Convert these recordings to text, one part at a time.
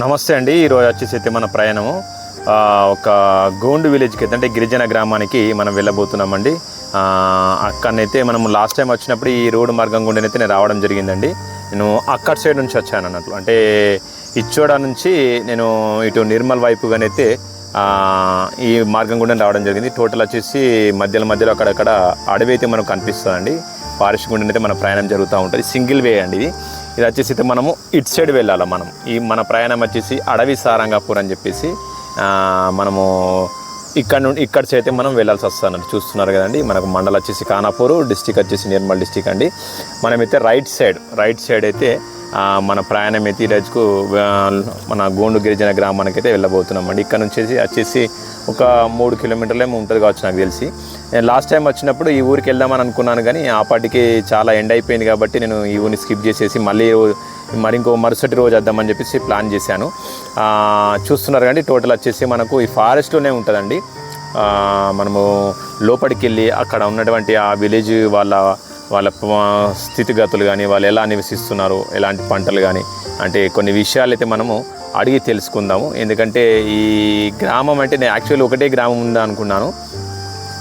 నమస్తే అండి. ఈరోజు వచ్చేసి అయితే మన ప్రయాణము. ఒక గోండు విలేజ్కి అయితే అంటే గిరిజన గ్రామానికి మనం వెళ్ళబోతున్నామండి. అక్కడనైతే మనం లాస్ట్ టైం వచ్చినప్పుడు ఈ రోడ్డు మార్గం గుండెనైతే నేను రావడం జరిగిందండి. నేను అక్కడ సైడ్ నుంచి వచ్చాను అన్నట్లు. అంటే ఇచ్చోడ నుంచి నేను ఇటు నిర్మల్ వైపుగానైతే ఈ మార్గం గుండా రావడం జరిగింది. టోటల్ వచ్చేసి మధ్యలో మధ్యలో అక్కడక్కడ అడవి అయితే మనకు కనిపిస్తుందండి. ఫారెస్ట్ గుండెనైతే మన ప్రయాణం జరుగుతూ ఉంటుంది. సింగిల్ వే అండి ఇది. ఇది వచ్చేసి అయితే మనము ఇటు సైడ్ వెళ్ళాలి మనం. ఈ మన ప్రయాణం వచ్చేసి అడవి సారంగాపూర్ అని చెప్పేసి మనము ఇక్కడ నుండి ఇక్కడ అయితే మనం వెళ్ళాల్సి వస్తుంది చూస్తున్నారు కదండి మనకు మండలం వచ్చేసి ఖానాపూర్ డిస్టిక్ వచ్చేసి నిర్మల్ డిస్టిక్ అండి. మనమైతే రైట్ సైడ్ రైట్ సైడ్ అయితే మన ప్రయాణం అయితే ఈ రోజుకు మన గోండు గిరిజన గ్రామానికి అయితే వెళ్ళబోతున్నాం అండి ఇక్కడ నుంచి వచ్చేసి ఒక మూడు కిలోమీటర్లు ఏమో ఉంటుంది కావచ్చు నాకు తెలిసి. నేను లాస్ట్ టైం వచ్చినప్పుడు ఈ ఊరికి వెళ్దామని అనుకున్నాను కానీ ఆ చాలా ఎండ్ అయిపోయింది కాబట్టి నేను ఈ ఊరిని స్కిప్ చేసేసి మళ్ళీ మరి ఇంకో మరుసటి రోజు వద్దామని చెప్పేసి ప్లాన్ చేశాను. చూస్తున్నారు కానీ టోటల్ వచ్చేసి మనకు ఈ ఫారెస్ట్లోనే ఉంటుందండి. మనము లోపలికి వెళ్ళి అక్కడ ఉన్నటువంటి ఆ విలేజ్ వాళ్ళ వాళ్ళ స్థితిగతులు కానీ వాళ్ళు ఎలా నివసిస్తున్నారు ఎలాంటి పంటలు కానీ అంటే కొన్ని విషయాలు అయితే మనము అడిగి తెలుసుకుందాము. ఎందుకంటే ఈ గ్రామం అంటే నేను యాక్చువల్లీ ఒకటే గ్రామం ఉందా అనుకున్నాను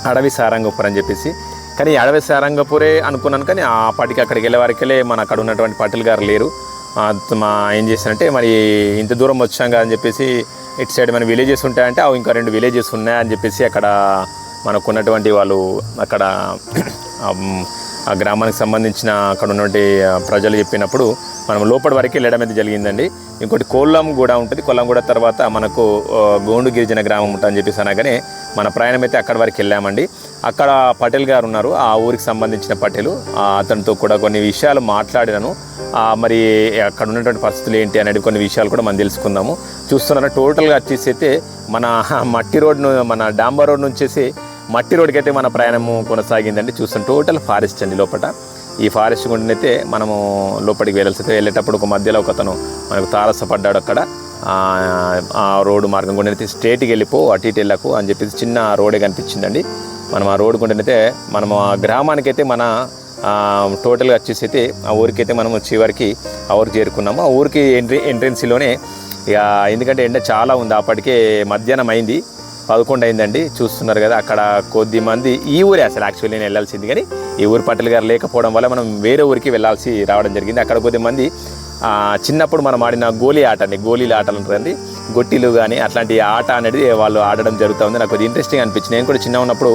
అడవి సారంగపూర్ అని చెప్పేసి. కానీ అడవి సారంగపూరే అనుకున్నాను కానీ ఆ పాటికి అక్కడికి వెళ్ళే వరకెళ్ళే మన అక్కడ ఉన్నటువంటి పటేల్ గారు లేరు. మా ఏం చేశానంటే మరి ఇంత దూరం వచ్చాం కదా అని చెప్పేసి ఇటు సైడ్ మన విలేజెస్ ఉంటాయంటే అవి ఇంకా రెండు విలేజెస్ ఉన్నాయని చెప్పేసి అక్కడ మనకు ఉన్నటువంటి వాళ్ళు అక్కడ ఆ, గ్రామానికి సంబంధించిన అక్కడ ఉన్నటువంటి ప్రజలు చెప్పినప్పుడు మనం లోపల వరకు వెళ్ళడం అయితే జరిగిందండి. ఇంకోటి కోల్లం కూడా ఉంటుంది. కొల్లం కూడా తర్వాత మనకు గోండు గిరిజన గ్రామం ఉంటుందని చెప్పేసి అనగానే మన ప్రయాణం అయితే అక్కడ వరకు వెళ్ళామండి. అక్కడ పటేల్ గారు ఉన్నారు. ఆ ఊరికి సంబంధించిన పటేలు. అతనితో కూడా కొన్ని విషయాలు మాట్లాడినాను. మరి అక్కడ ఉన్నటువంటి పరిస్థితులు ఏంటి అనేది కొన్ని విషయాలు కూడా మనం తెలుసుకుందాము. చూస్తున్నారా టోటల్గా వచ్చేసి అయితే మన మట్టి రోడ్ను మన డాంబర్ రోడ్ నుంచేసి మట్టి రోడ్కి అయితే మన ప్రయాణము కొనసాగిందండి. చూస్తాం టోటల్ ఫారెస్ట్ అండి లోపల ఈ ఫారెస్ట్ గుండెనైతే మనము లోపలికి వెళ్ళాల్సి వెళ్ళేటప్పుడు ఒక మధ్యలో ఒక అతను మనకు తారసపడ్డాడు అక్కడ. ఆ, రోడ్డు మార్గం గుండెనైతే స్ట్రేట్కి వెళ్ళిపో అటు ఇటు వెళ్ళకు అని చెప్పేసి చిన్న రోడే కనిపించిందండి. మనం ఆ రోడ్డు గుండెనైతే మనం ఆ గ్రామానికైతే మన టోటల్గా వచ్చేసి అయితే ఆ ఊరికైతే మనం చివరికి ఆ ఊరికి చేరుకున్నాము. ఆ ఊరికి ఎంట్రీ ఎంట్రెన్సీలోనే ఇక ఎందుకంటే ఎండ చాలా ఉంది అప్పటికే మధ్యాహ్నం అయింది. పదకొండు అయిందండి. చూస్తున్నారు కదా అక్కడ కొద్ది మంది ఈ ఊరే అసలు. యాక్చువల్లీ నేను వెళ్ళాల్సింది కానీ ఈ ఊరు పట్టెలు గారు లేకపోవడం వల్ల మనం వేరే ఊరికి వెళ్ళాల్సి రావడం జరిగింది. అక్కడ కొద్ది మంది చిన్నప్పుడు మనం ఆడిన గోలీ ఆట అండి. గోళీల ఆటలు ఉంటుందండి గొట్టిలు కానీ అట్లాంటి ఆట అనేది వాళ్ళు ఆడడం జరుగుతుంది నాకు కొద్దిగా ఇంట్రెస్టింగ్ అనిపించింది. నేను కూడా చిన్న ఉన్నప్పుడు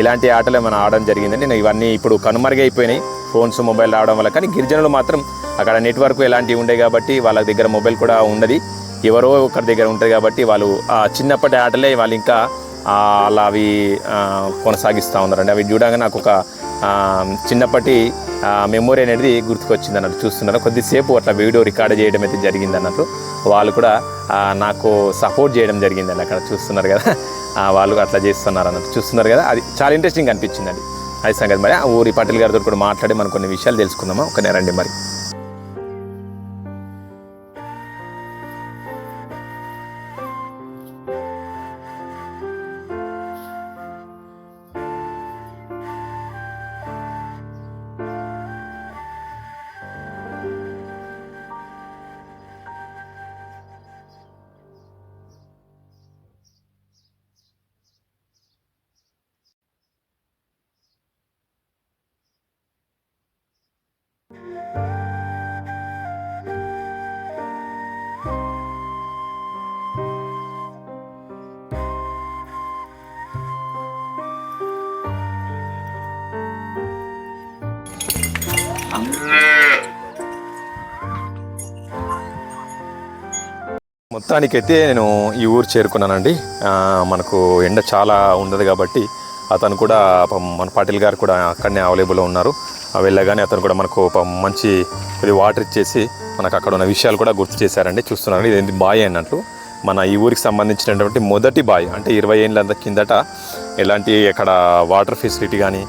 ఇలాంటి ఆటలే మనం ఆడడం జరిగిందండి. నేను ఇవన్నీ ఇప్పుడు కనుమరుగైపోయినాయి ఫోన్స్ మొబైల్ రావడం వల్ల. కానీ గిరిజనులు మాత్రం అక్కడ నెట్వర్క్ ఎలాంటివి ఉండే కాబట్టి వాళ్ళ దగ్గర మొబైల్ కూడా ఉన్నది ఎవరో ఒకరి దగ్గర ఉంటుంది కాబట్టి వాళ్ళు ఆ చిన్నప్పటి ఆటలే వాళ్ళు ఇంకా అలా అవి కొనసాగిస్తూ ఉన్నారండి. అవి చూడగా నాకు ఒక చిన్నప్పటి మెమొరీ అనేది గుర్తుకొచ్చింది అన్నట్టు చూస్తున్నారు. కొద్దిసేపు అట్లా వీడియో రికార్డ్ చేయడం అయితే జరిగింది అన్నట్టు వాళ్ళు కూడా నాకు సపోర్ట్ చేయడం జరిగిందండి అక్కడ చూస్తున్నారు కదా. వాళ్ళు అట్లా చేస్తున్నారు అన్నట్టు చూస్తున్నారు కదా. అది చాలా ఇంట్రెస్టింగ్ అనిపించిందండి. అది సంగతి మరి. ఆ ఊరి పటేల్ గారితో కూడా మాట్లాడి మనం కొన్ని విషయాలు తెలుసుకుందామా? ఒక రండి మరి. మొత్తానికైతే నేను ఈ ఊరు చేరుకున్నానండి. మనకు ఎండ చాలా ఉండదు కాబట్టి అతను కూడా మన పాటిల్ గారు కూడా అక్కడనే అవైలబుల్లో ఉన్నారు. ఆ వెళ్ళగానే అతను కూడా మనకు మంచి కొద్ది వాటర్ ఇచ్చేసి మనకు అక్కడ ఉన్న విషయాలు కూడా గుర్తు చేశారండి. చూస్తున్నాను ఇది బాయ్ అన్నట్టు. మన ఈ ఊరికి సంబంధించినటువంటి మొదటి బాయ్ అంటే ఇరవై ఏళ్ళ కిందట ఎలాంటి అక్కడ వాటర్ ఫెసిలిటీ కానీ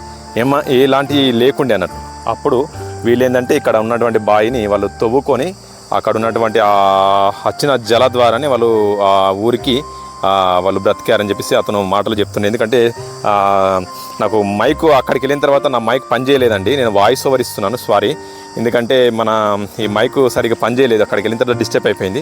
ఏమా ఎలాంటి లేకుండే అన్నట్టు. అప్పుడు వీళ్ళేంటంటే ఇక్కడ ఉన్నటువంటి బాయిని వాళ్ళు తవ్వుకొని అక్కడ ఉన్నటువంటి ఆ వచ్చిన జల ద్వారానే వాళ్ళు ఆ ఊరికి వాళ్ళు బ్రతికారని చెప్పేసి అతను మాటలు చెప్తున్నాను ఎందుకంటే నాకు మైక్ అక్కడికి వెళ్ళిన తర్వాత నా మైక్ పనిచేయలేదండి నేను వాయిస్ ఓవర్ ఇస్తున్నాను సారీ. ఎందుకంటే మన ఈ మైక్ సరిగ్గా పనిచేయలేదు అక్కడికి వెళ్ళిన తర్వాత డిస్టర్బ్ అయిపోయింది.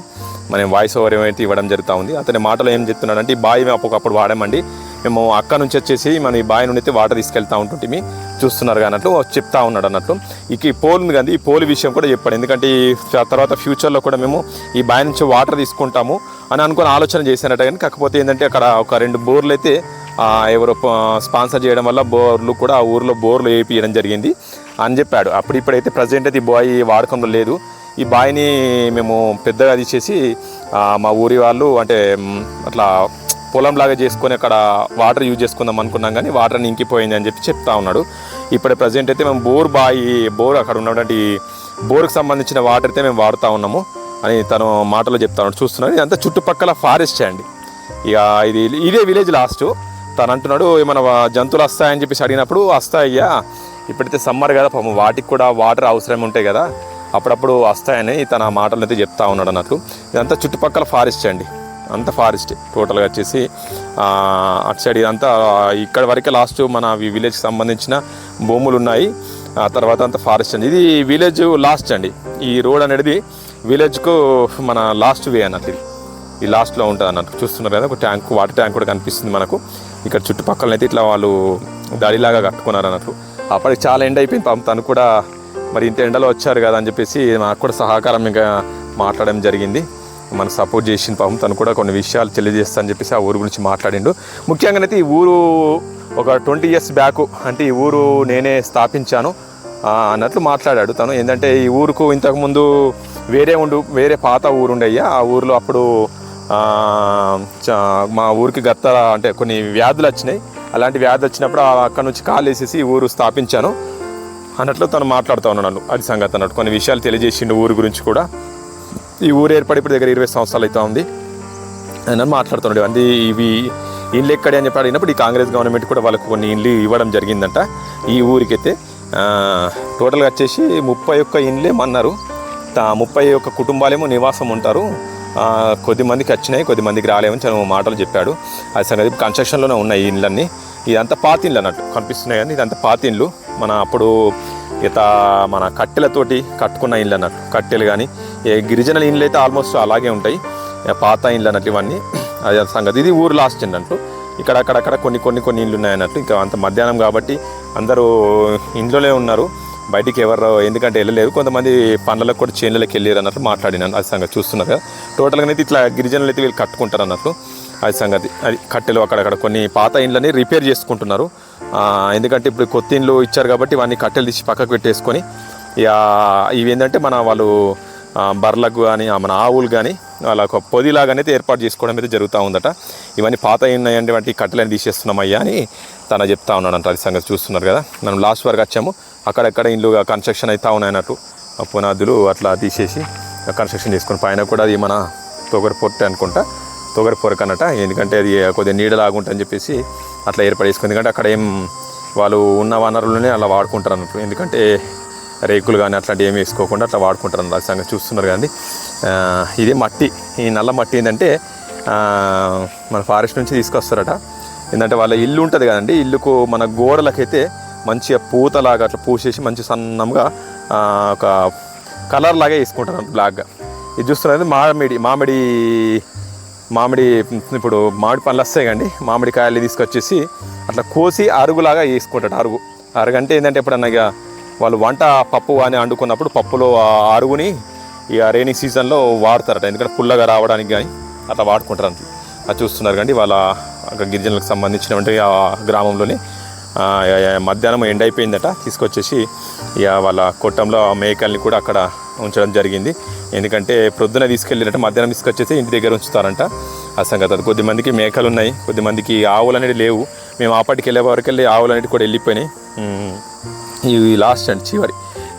మనం వాయిస్ ఓవర్ ఏమైతే ఇవ్వడం జరుగుతూ ఉంది. అతని మాటలు ఏం చెప్తున్నాడంటే ఈ బావి మేము అప్పటికప్పుడు వాడామండి. మేము అక్క నుంచి వచ్చేసి మన ఈ బావి నుండి అయితే వాటర్ తీసుకెళ్తా ఉంటుంటే చూస్తున్నారు అన్నట్లు చెప్తా ఉన్నాడు అన్నట్లు ఇక ఈ పోల్ ఉంది కానీ ఈ పోల్ విషయం కూడా చెప్పాడు. ఎందుకంటే ఈ తర్వాత ఫ్యూచర్లో కూడా మేము ఈ బావి నుంచి వాటర్ తీసుకుంటాము అని అనుకుని ఆలోచన చేశానట కానీ కాకపోతే ఏంటంటే అక్కడ ఒక రెండు బోర్లు అయితే ఎవరో స్పాన్సర్ చేయడం వల్ల బోర్లు కూడా ఆ ఊర్లో బోర్లు వేయించడం జరిగింది అని చెప్పాడు. అప్పుడు ఇప్పుడైతే ప్రజెంట్ అయితే ఈ బాయ్ వాడకంలో లేదు. ఈ బాయిని మేము పెద్దగా తీసేసి మా ఊరి వాళ్ళు అంటే అట్లా పొలం లాగా చేసుకొని అక్కడ వాటర్ యూజ్ చేసుకుందాం అనుకున్నాం కానీ వాటర్ ఇంకిపోయింది అని చెప్పి చెప్తా ఉన్నాడు. ఇప్పుడు ప్రజెంట్ అయితే మేము బోర్ బాయి బోర్ అక్కడ ఉన్నటువంటి బోర్కి సంబంధించిన వాటర్ అయితే మేము వాడుతూ ఉన్నాము అని తను మాటలో చెప్తా ఉన్నాడు. చూస్తున్నాడు. ఇదంతా చుట్టుపక్కల ఫారెస్ట్ అండి. ఇక ఇది ఇదే విలేజ్ లాస్ట్ తను అంటున్నాడు ఏమైనా జంతువులు వస్తాయని చెప్పేసి అడిగినప్పుడు వస్తాయ్యా. ఇప్పుడైతే సమ్మర్ కదా పాపం వాటికి కూడా వాటర్ అవసరం ఉంటాయి కదా. అప్పుడప్పుడు వస్తాయని తన మాటలు అయితే చెప్తా ఉన్నాడు నాకు ఇదంతా చుట్టుపక్కల ఫారెస్ట్ అండి. అంత ఫారెస్ట్ టోటల్గా వచ్చేసి అటు సైడ్ ఇదంతా ఇక్కడ వరకే లాస్ట్ మన విలేజ్కి సంబంధించిన భూములు ఉన్నాయి. ఆ తర్వాత అంతా ఫారెస్ట్ అండి. ఇది విలేజ్ లాస్ట్ అండి. ఈ రోడ్ అనేది విలేజ్కు మన లాస్ట్ వే అన్నట్టు ఇది. ఈ లాస్ట్లో ఉంటుంది అన్నట్టు. చూస్తున్నారు కదా ఒక ట్యాంక్ వాటర్ ట్యాంక్ కూడా కనిపిస్తుంది మనకు. ఇక్కడ చుట్టుపక్కల అయితే ఇట్లా వాళ్ళు దడిలాగా కట్టుకున్నారు అన్నట్లు అప్పటికి చాలా ఎండ అయిపోయింది పాపం. తను కూడా మరి ఇంత ఎండలో వచ్చారు కదా అని చెప్పేసి నాకు కూడా సహకారం ఇంకా మాట్లాడడం జరిగింది. మనకు సపోర్ట్ చేసిన పాపం. తను కూడా కొన్ని విషయాలు తెలియజేస్తా అని చెప్పేసి ఆ ఊరు గురించి మాట్లాడిండు. అయితే ఈ ఊరు ఒక ట్వంటీ ఇయర్స్ బ్యాక్ అంటే ఈ ఊరు నేనే స్థాపించాను. అన్నట్లు మాట్లాడాడు తను. ఏంటంటే ఈ ఊరుకు ఇంతకుముందు వేరే ఉండు వేరే పాత ఊరుండయ్యా ఆ ఊరిలో అప్పుడు చ- మా ఊరికి గత అంటే కొన్ని వ్యాధులు వచ్చినాయి. అలాంటి వ్యాధి వచ్చినప్పుడు ఆ- అక్కడ నుంచి కాల్ వేసేసి ఈ ఊరు స్థాపించాను. అన్నట్లు తను మాట్లాడుతూ ఉన్నాను అది సంగతి అన్నట్టు. కొన్ని విషయాలు తెలియజేసిండు ఊరు గురించి కూడా. ఈ ఊరు ఏర్పడి ఇప్పుడు దగ్గర ఇరవై సంవత్సరాలు అవుతా ఉంది. అని మాట్లాడుతున్నాడు. అంటే ఇవి ఇల్లు ఎక్కడే అని చెప్పి అడిగినప్పుడు ఈ కాంగ్రెస్ గవర్నమెంట్ కూడా వాళ్ళకు కొన్ని ఇండ్లు ఇవ్వడం జరిగిందంట. ఈ ఊరికైతే టోటల్గా వచ్చేసి ముప్పై ఒక్క ఇండ్లే మన్నారు. ముప్పై ఒక్క కుటుంబాలేమో నివాసం ఉంటారు. కొద్దిమందికి వచ్చినాయి కొద్ది మందికి రాలేమని చాలా మాటలు చెప్పాడు. అది సంగతి కన్స్ట్రక్షన్లోనే ఉన్నాయి ఈ ఇండ్లన్నీ ఇదంతా పాతిండ్లు అన్నట్టు కనిపిస్తున్నాయి కానీ ఇదంతా పాతిండ్లు మన అప్పుడు ఇత మన కట్టెలతోటి కట్టుకున్న ఇండ్లు అన్నట్టు. కట్టెలు కానీ గిరిజనుల ఇండ్లు అయితే ఆల్మోస్ట్ అలాగే ఉంటాయి. పాత ఇండ్లు అన్నట్టు ఇవన్నీ. అది సంగతి. ఇది ఊరు లాస్ట్ అన్నట్టు ఇక్కడ అక్కడక్కడ కొన్ని కొన్ని కొన్ని ఇండ్లు ఉన్నాయి అన్నట్టు ఇంకా అంత మధ్యాహ్నం కాబట్టి అందరూ ఇంట్లోనే ఉన్నారు. బయటికి ఎవరు ఎందుకంటే వెళ్ళలేరు కొంతమంది పండ్లకు కూడా చేనులకు వెళ్ళారు అన్నట్టు మాట్లాడినాను. అది సంగతి చూస్తున్నారు. కదా టోటల్గా అయితే ఇట్లా గిరిజనులు అయితే వీళ్ళు కట్టుకుంటారు అన్నట్టు అది సంగతి. అది కట్టెలు అక్కడక్కడ కొన్ని పాత ఇండ్లని రిపేర్ చేసుకుంటున్నారు. ఎందుకంటే ఇప్పుడు కొత్త ఇండ్లు ఇచ్చారు కాబట్టి ఇవన్నీ కట్టెలు తీసి పక్కకు పెట్టేసుకొని ఇక ఇవి ఏంటంటే మన వాళ్ళు బర్లకు కానీ మన ఆవులు కానీ అలా ఒక పొదిలాగానైతే ఏర్పాటు చేసుకోవడం అయితే జరుగుతూ ఉందట. ఇవన్నీ పాత ఉన్నాయంటే వాటి కట్టెలని తీసేస్తున్నామయ్యా అని తన చెప్తా ఉన్నాడంట. అది సంగతి చూస్తున్నారు కదా. మనం లాస్ట్ వరకు వచ్చాము. అక్కడక్కడ ఇండ్లు కన్స్ట్రక్షన్ అవుతా ఉన్నాయి అన్నట్టు పునాదులు అట్లా తీసేసి కన్స్ట్రక్షన్ చేసుకుని పైన కూడా అది మన తొగరి పొట్టు అనుకుంటా. తొగరి పొరక అన్నట. ఎందుకంటే అది కొద్దిగా నీడలాగుంటుందని చెప్పేసి అట్లా ఏర్పాటు చేసుకుంది. ఎందుకంటే అక్కడ ఏం వాళ్ళు ఉన్న వనరులనే అలా వాడుకుంటారు అన్నట్టు. ఎందుకంటే రేకులు కానీ అట్లాంటివి ఏమి వేసుకోకుండా అట్లా వాడుకుంటారు అన్నమాట. సంగతి చూస్తున్నారు కానీ ఇది మట్టి ఈ నల్ల మట్టి ఏంటంటే మన ఫారెస్ట్ నుంచి తీసుకొస్తారట. ఏంటంటే వాళ్ళ ఇల్లు ఉంటుంది కదండి. ఇల్లుకు మన గోడలకైతే మంచిగా పూతలాగా అట్లా పూసేసి మంచి సన్నంగా ఒక కలర్ లాగా వేసుకుంటారు బ్లాక్గా. ఇది చూస్తున్నది మామిడి మామిడి మామిడి ఇప్పుడు మామిడి పండ్లు వస్తాయి కండి మామిడికాయలు తీసుకొచ్చేసి అట్లా కోసి అరుగులాగా వేసుకుంటాడు అరుగు. అరుగు అంటే ఏంటంటే ఎప్పుడన్నా ఇక వాళ్ళు వంట పప్పు అని వండుకున్నప్పుడు పప్పులో అరుగుని ఇక రైనింగ్ సీజన్లో వాడతారట. ఎందుకంటే పుల్లగా రావడానికి కానీ అట్లా వాడుకుంటారు అంట అది చూస్తున్నారు కండి వాళ్ళ గిరిజనులకు సంబంధించినటువంటి ఆ గ్రామంలోని మధ్యాహ్నం ఎండ అయిపోయిందట. తీసుకొచ్చేసి ఇక వాళ్ళ కొట్టంలో ఆ మేకల్ని కూడా అక్కడ ఉంచడం జరిగింది. ఎందుకంటే ప్రొద్దున తీసుకెళ్ళినట్టు మధ్యాహ్నం తీసుకొచ్చేసి ఇంటి దగ్గర ఉంచుతారంట. ఆ సంగతి అది. కొద్దిమందికి మేకలు ఉన్నాయి కొద్దిమందికి ఆవులు అనేవి లేవు. మేము ఆపటికి వెళ్ళే వరకు వెళ్ళి ఆవులు అనేవి కూడా వెళ్ళిపోయినాయి. ఇవి లాస్ట్ అండి చివరి.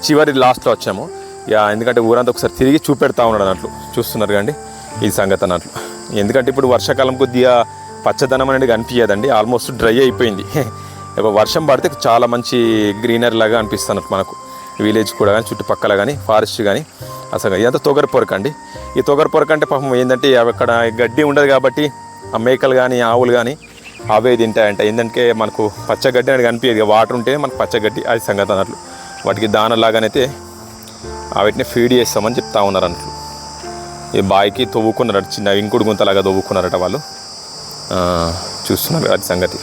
చివరి లాస్ట్లో వచ్చాము. ఇక ఎందుకంటే ఊరంతా ఒకసారి తిరిగి చూపెడతా ఉన్నాడు అన్నట్లు. చూస్తున్నారు కండి ఈ సంగతి అన్నట్లు. ఎందుకంటే ఇప్పుడు వర్షాకాలం కొద్దిగా పచ్చదనం అనేది కనిపించదండి. ఆల్మోస్ట్ డ్రై అయిపోయింది. వర్షం పడితే చాలా మంచి గ్రీనరీ లాగా అనిపిస్తుంది మనకు. విలేజ్ కూడా కానీ చుట్టుపక్కల కానీ ఫారెస్ట్ కానీ. అసలు ఇదంతా తొగరి పొరక అండి. ఈ తొగరి పొరక అంటే పాపం ఏంటంటే అవి అక్కడ గడ్డి ఉండదు కాబట్టి ఆ మేకలు కానీ ఆవులు కానీ అవే తింటాయంట. ఏంటంటే మనకు పచ్చగడ్డి అనేది కనిపించదు ఇక. వాటర్ ఉంటే మనకు పచ్చగడ్డి అది సంగతి అన్నట్లు. వాటికి దానలాగానైతే వాటిని ఫీడ్ చేస్తామని చెప్తా ఉన్నారు అన్నట్లు. ఈ బాయికి తవ్వుకున్నారట చిన్న ఇంకుడు గుంతలాగా తవ్వుకున్నారట వాళ్ళు. చూస్తున్నారు అది సంగతి.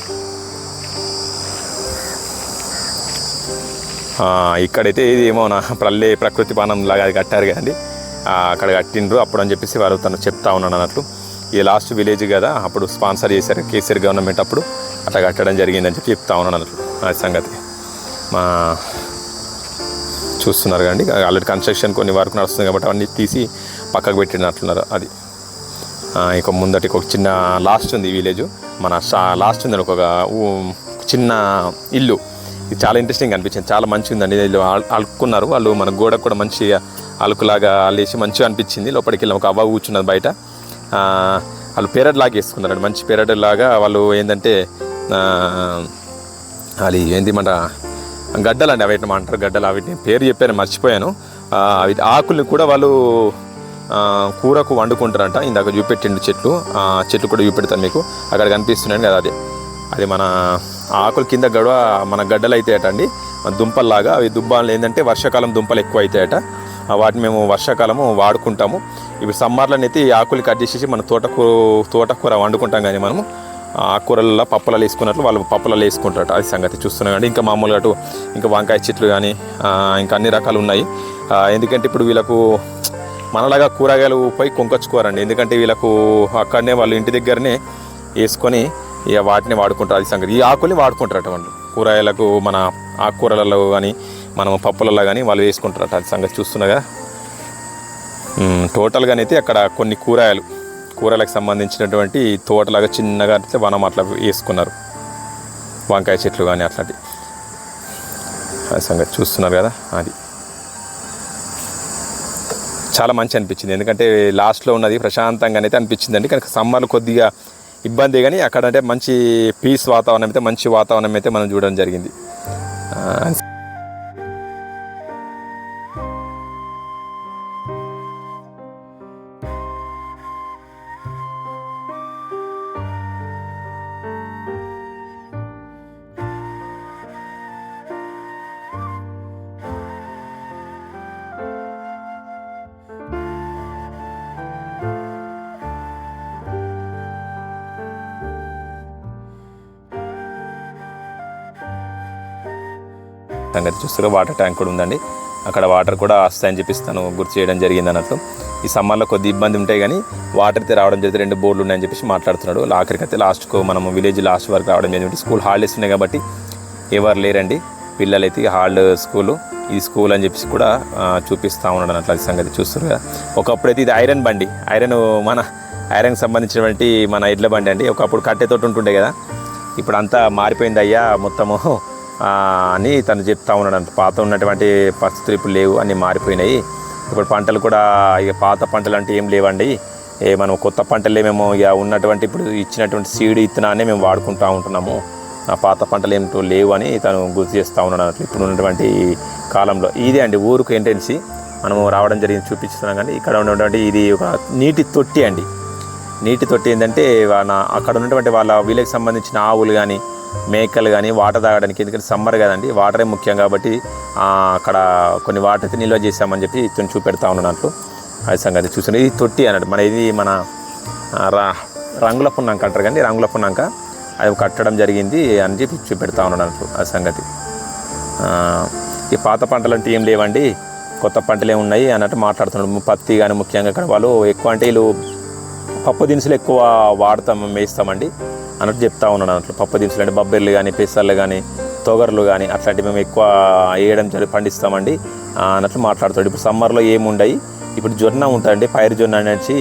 ఇక్కడైతే ఇది ఏమో నా ప్రల్లే ప్రకృతి పానం లాగా అది కట్టారు కదండి. అక్కడ కట్టిండ్రు అప్పుడు అని చెప్పేసి వారు తను చెప్తా ఉన్నాను అన్నట్లు. ఈ లాస్ట్ విలేజ్ కదా అప్పుడు స్పాన్సర్ చేశారు కేసీఆర్ గవర్నమెంట్ అప్పుడు. అట్లా కట్టడం జరిగిందని చెప్పి చెప్తా ఉన్నాను ఆ అది సంగతి. మా చూస్తున్నారు కండి ఆల్రెడీ కన్స్ట్రక్షన్ కొన్ని వర్క్ నడుస్తుంది కాబట్టి అవన్నీ తీసి పక్కకు పెట్టినట్లున్నారు అది. ఇక ముందటికి ఒక చిన్న లాస్ట్ ఉంది విలేజ్. మన లాస్ట్ ఉంది ఒక చిన్న ఇల్లు. ఇది చాలా ఇంట్రెస్టింగ్ అనిపించింది చాలా మంచిగా ఉందండి. వీళ్ళు అలుక్కున్నారు వాళ్ళు మన గోడకు కూడా మంచిగా అలుకులాగా అల్లేసి మంచిగా అనిపించింది. లోపలికి వెళ్ళి ఒక అవ్వ కూర్చున్నది బయట. వాళ్ళు పేరడ్ లాగా వేసుకున్నారండి. మంచి పేరడ్ లాగా వాళ్ళు ఏంటంటే అది ఏంది మన గడ్డలు అండి అవి అంటారు గడ్డలు అవి పేరు చెప్పాను మర్చిపోయాను. అవి ఆకుల్ని కూడా వాళ్ళు కూరకు వండుకుంటారంట. ఇందాక చూపెట్టిండు చెట్లు. ఆ చెట్లు కూడా చూపెడతాను మీకు. అక్కడ కనిపిస్తున్నాను కదా అది. అది మన ఆకుల కింద గడవ మన గడ్డలు అవుతాయట అండి దుంపల్లాగా అవి దుంపలు ఏంటంటే వర్షాకాలం దుంపలు ఎక్కువ అవుతాయట వాటిని మేము వర్షాకాలము వాడుకుంటాము. ఇప్పుడు సమ్మర్లోనైతే అయితే ఈ ఆకులు కట్ చేసేసి మన తోటకూర తోటకూర వండుకుంటాం కానీ మనము. ఆ ఆకుకూరల్లో పప్పులలో వేసుకున్నట్లు వాళ్ళు పప్పులలో వేసుకుంటారు అది సంగతి చూస్తున్నాం కానీ ఇంకా మామూలుగా అటు ఇంకా వంకాయ చెట్లు కానీ ఇంకా అన్ని రకాలు ఉన్నాయి. ఎందుకంటే ఇప్పుడు వీళ్ళకు మనలాగా కూరగాయలు పోయి కొంకొచ్చుకోరండి. ఎందుకంటే వీళ్ళకు అక్కడనే వాళ్ళు ఇంటి దగ్గరనే వేసుకొని ఇక వాటిని వాడుకుంటారు. అది సంగతి. ఈ ఆకుల్ని వాడుకుంటారట వాళ్ళు. కూరగాయలకు మన ఆకుకూరలలో కానీ మనం పప్పులలో కానీ వాళ్ళు వేసుకుంటారట అది సంగతి చూస్తున్నాగా. టోటల్గానైతే అక్కడ కొన్ని కూరగాయలు కూరలకు సంబంధించినటువంటి తోటలాగా చిన్నగా అయితే వనం అట్లా వేసుకున్నారు. వంకాయ చెట్లు కానీ అట్లాంటి. అది సంగతి చూస్తున్నారు కదా అది. చాలా మంచి అనిపించింది. ఎందుకంటే లాస్ట్లో ఉన్నది ప్రశాంతంగా అయితే అనిపించిందండి. కనుక సమ్మర్ కొద్దిగా ఇబ్బంది కానీ అక్కడ అంటే మంచి పీస్ వాతావరణం అయితే మంచి వాతావరణం అయితే మనం చూడడం జరిగింది. సంగతి చూస్తారు వాటర్ ట్యాంక్ కూడా ఉందండి. అక్కడ వాటర్ కూడా వస్తాయని చెప్పిస్తాను గుర్తు చేయడం జరిగింది అన్నట్టు. ఈ సమ్మర్లో కొద్ది ఇబ్బంది ఉంటాయి కానీ వాటర్ అయితే రావడం జరిగితే రెండు బోర్డులు ఉన్నాయని చెప్పేసి మాట్లాడుతున్నాడు. ఆఖరికి అయితే లాస్ట్కు మనం విలేజ్ లాస్ట్ వరకు రావడం జరిగింది. స్కూల్ హాలిడేస్ ఉన్నాయి కాబట్టి ఎవరు లేరండి. పిల్లలైతే హాల్ స్కూలు ఈ స్కూల్ అని చెప్పేసి కూడా చూపిస్తూ చూపిస్తా ఉన్నాడు అన్నట్లు అది సంగతి చూస్తారు కదా. ఒకప్పుడైతే ఇది ఐరన్ బండి. ఐరన్ మన ఐరన్కి సంబంధించినటువంటి మన ఎడ్ల బండి అండి. ఒకప్పుడు కట్టెతోటి ఉంటుండే కదా. ఇప్పుడు అంతా మారిపోయింది అయ్యా. మొత్తము అని తను చెప్తా ఉన్నాడు పాత ఉన్నటువంటి పరిస్థితులు ఇప్పుడు లేవు అన్నీ మారిపోయినాయి. ఇప్పుడు పంటలు కూడా ఇక పాత పంటలు అంటే ఏం లేవండి. ఏ మనం కొత్త పంటలే మేము ఇక ఉన్నటువంటి ఇప్పుడు ఇచ్చినటువంటి సీడ్ ఇత్తనాన్ని మేము వాడుకుంటూ ఉంటున్నాము. ఆ పాత పంటలు ఏమిటో లేవు అని తను గుర్తు చేస్తూ ఉన్నాడు ఇప్పుడు ఉన్నటువంటి కాలంలో ఇదే అండి ఊరుకు ఎంటెన్సీ మనము రావడం జరిగింది చూపిస్తున్నాం కానీ ఇక్కడ ఉన్నటువంటి ఇది ఒక నీటి తొట్టి అండి. నీటి తొట్టి ఏంటంటే అక్కడ ఉన్నటువంటి వాళ్ళ వీళ్ళకి సంబంధించిన ఆవులు కానీ మేకలు కానీ వాటర్ తాగడానికి. ఎందుకంటే సమ్మర్ కదండి వాటరే ముఖ్యం కాబట్టి అక్కడ కొన్ని వాటర్ అయితే నిల్వ చేశామని చెప్పి ఇతను చూపెడతా ఉన్నట్లు అది సంగతి చూసిన ఇది తొట్టి అన్నట్టు. మన ఇది మన రా రంగుల పున్నాక అంటారు కానీ రంగుల పున్నాక. అది కట్టడం జరిగింది అని చెప్పి చూపెడతా ఉన్నట్లు ఆ సంగతి. ఈ పాత పంటలు అంటే ఏం లేవండి కొత్త పంటలే ఉన్నాయి అన్నట్టు మాట్లాడుతున్నాడు. పత్తి కానీ ముఖ్యంగా ఇక్కడ వాళ్ళు ఎక్కువ అంటే వీళ్ళు పప్పు దినుసులు ఎక్కువ వాడతాం వేస్తామండి అన్నట్టు చెప్తా ఉన్నాను అన్నట్లు. పప్పు దినుసులు అంటే బబ్బెర్లు కానీ పెసర్లు కానీ తొగర్లు కానీ అట్లాంటివి మేము ఎక్కువ వేయడం జరిగి పండిస్తామండి. అన్నట్లు మాట్లాడుతాడు. ఇప్పుడు సమ్మర్లో ఏముండయి? ఇప్పుడు జొన్న ఉంటుందండి. పైరు జొన్న అనేసి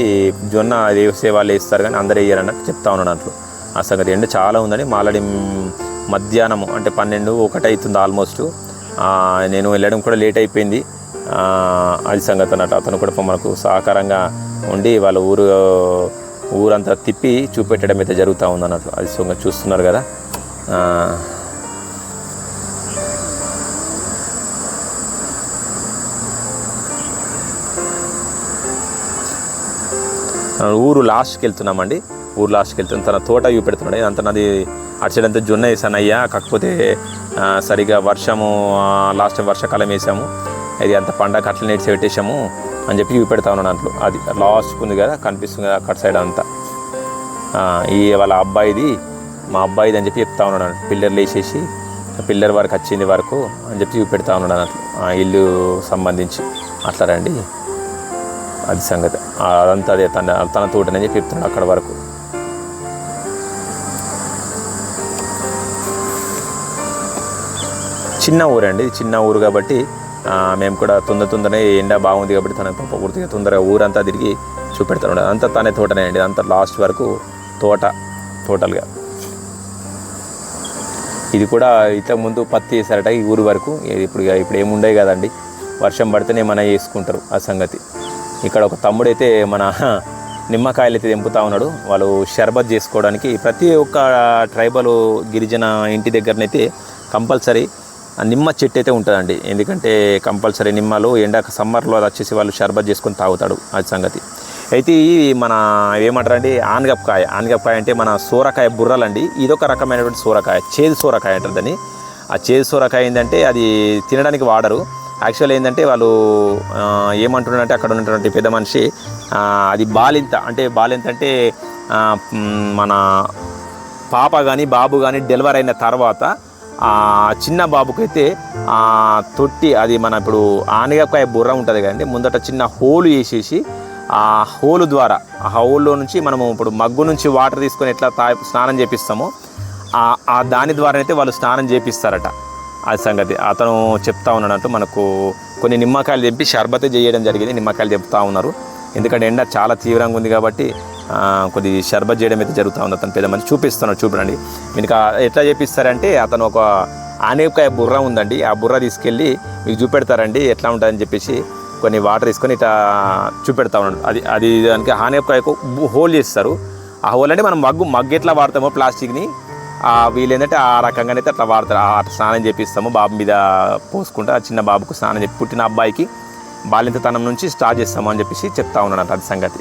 జొన్న వేసే వాళ్ళు వేస్తారు కానీ అందరూ వేయరు అన్నట్టు చెప్తా ఉన్నాను అన్నట్లు. ఆ సంగతి ఎండ చాలా ఉందని మాలడి మధ్యాహ్నం అంటే పన్నెండు ఒకటి అవుతుంది ఆల్మోస్ట్ నేను వెళ్ళడం కూడా లేట్ అయిపోయింది. అది సంగతి అన్నట్టు. అతను కూడా మనకు సహకారంగా ఉండి వాళ్ళ ఊరు ఊరంతా తిప్పి చూపెట్టడం అయితే జరుగుతూ ఉంది అది సొంగ చూస్తున్నారు కదా. ఊరు లాస్ట్కి వెళ్తున్నామండి. ఊరు లాస్ట్కి వెళ్తున్నాం. తన తోట చూపెడుతున్నాడు. అంత నాది అటు సైడ్ అంతా జొన్న వేసాను అయ్యా. కాకపోతే సరిగా వర్షము లాస్ట్ టైం వర్షాకాలం వేసాము. ఇది అంత పండగ అట్లా నేర్చి పెట్టేసాము అని చెప్పి చూపెడతా ఉన్నాడు దాంట్లో అది లాస్ట్ ఉంది కదా కనిపిస్తుంది కదా అక్కడ సైడ్ అంతా. ఈ వాళ్ళ అబ్బాయిది మా అబ్బాయిది అని చెప్పి చెప్తా ఉన్నాడు పిల్లర్లు వేసేసి పిల్లర్ వరకు వచ్చింది వరకు అని చెప్పి చూపెడతా ఉన్నాడు అన్నట్లు ఆ ఇల్లు సంబంధించి. అట్లా రండి. అది సంగతి. అదంతా అదే తన తన తోటనే చెప్పి చెప్తున్నాడు అక్కడ వరకు. చిన్న ఊరండి. చిన్న ఊరు కాబట్టి మేము కూడా తొందర తొందరనే ఎండ బాగుంది కాబట్టి తన పాప పూర్తిగా తొందరగా ఊరంతా తిరిగి చూపెడతాను అంతా తనే తోటనే అండి. అంత లాస్ట్ వరకు తోట టోటల్గా ఇది కూడా ఇంతకు ముందు పత్తి వేసారట ఈ ఊరు వరకు. ఇప్పుడు ఇప్పుడు ఏముండే కదండి. వర్షం పడితేనే మన వేసుకుంటారు ఆ సంగతి. ఇక్కడ ఒక తమ్ముడైతే మన నిమ్మకాయలు అయితే తెంపుతా ఉన్నాడు. వాళ్ళు షర్బత్ చేసుకోవడానికి ప్రతి ఒక్క ట్రైబల్ గిరిజన ఇంటి దగ్గరనైతే కంపల్సరీ నిమ్మ చెట్టు అయితే ఉంటుందండి. ఎందుకంటే కంపల్సరీ నిమ్మలు ఎండా సమ్మర్లో అది వచ్చేసి వాళ్ళు షర్బత్ చేసుకొని తాగుతాడు. అది సంగతి. అయితే ఈ మన ఏమంటారండి ఆనగపకాయ. ఆనగపకాయ అంటే మన సోరకాయ బుర్రలండి. ఇదొక రకమైనటువంటి సోరకాయ. చేదు సోరకాయ అంటారు దాన్ని. ఆ చేదు సోరకాయ ఏంటంటే అది తినడానికి వాడరు. యాక్చువల్ ఏంటంటే వాళ్ళు ఏమంటున్నారంటే అక్కడ ఉన్నటువంటి పెద్ద మనిషి అది బాలింత. అంటే బాలింత అంటే మన పాప కానీ బాబు కానీ డెలివరీ అయిన తర్వాత చిన్న బాబుకైతే తొట్టి అది మన ఇప్పుడు ఆనగకాయ బుర్ర ఉంటుంది కదండి ముందట చిన్న హోలు వేసేసి ఆ హోలు ద్వారా ఆ హోల్లో నుంచి మనము ఇప్పుడు మగ్గు నుంచి వాటర్ తీసుకొని ఎట్లా తా స్నానం చేపిస్తామో ఆ దాని ద్వారా అయితే వాళ్ళు స్నానం చేపిస్తారట. ఆ సంగతి. అతను చెప్తా ఉన్నాడంటూ మనకు కొన్ని నిమ్మకాయలు తెంపి షర్బతే చేయడం జరిగింది నిమ్మకాయలు చెప్తా ఉన్నారు. ఎందుకంటే ఎండ చాలా తీవ్రంగా ఉంది కాబట్టి కొద్ది షర్బత్ చేయడం అయితే జరుగుతూ ఉంది. అతను పెద్ద మంది చూపిస్తున్నాడు చూపడండి మీకు ఎట్లా చేపిస్తారంటే అతను ఒక ఆనపకాయ బుర్ర ఉందండి. ఆ బుర్ర తీసుకెళ్ళి మీకు చూపెడతారండి ఎట్లా ఉంటుందని చెప్పేసి కొన్ని వాటర్ తీసుకొని ఇట్లా చూపెడతా ఉన్నాడు. అది అది దానికి ఆనపకాయకు హోల్ చేస్తారు. ఆ హోల్ అంటే మనం మగ్గు మగ్గు ఎట్లా వాడతామో ప్లాస్టిక్ని ఆ వీళ్ళేంటంటే ఆ రకంగానైతే అట్లా వాడతారు. ఆ అట్లా స్నానం చేపిస్తాము బాబు మీద పోసుకుంటా ఆ చిన్న బాబుకు స్నానం చెప్పి పుట్టిన అబ్బాయికి బాలింతతనం నుంచి స్టార్ట్ చేస్తాము అని చెప్పేసి చెప్తా ఉన్నాడు అది సంగతి.